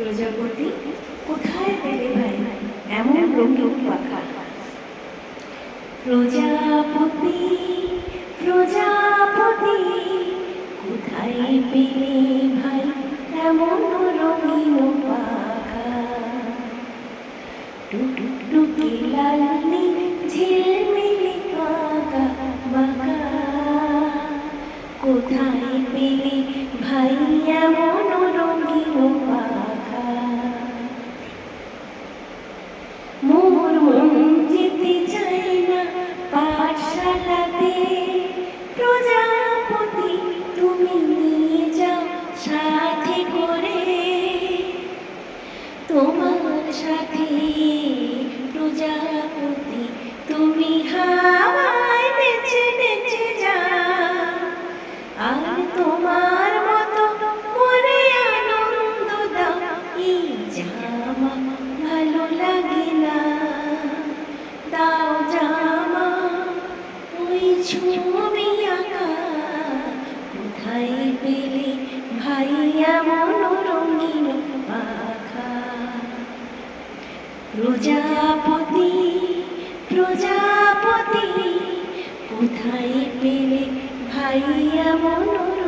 প্রজাপতি, কোথায় পেলে ভাই? এমন রঙিন পাখা। প্রজাপতি প্রজাপতি, কোথায় পেলে ভাই? এমন রঙিন পাখা। টুকটুকে লালনি ঝিলমিলি পাকা বাঁকা কোথায় পেলে ভাই? এমন প্রজাপতি, তুমি হাওয়ায় নেচে যাও। আর তোমার মতো জামা ভালো দাও জামা, ওই ছবি আঁকা, কোথায় পেলে ভাই এমন প্রজাপতি প্রজাপতি কোথায় পেলে ভাইয়া এমন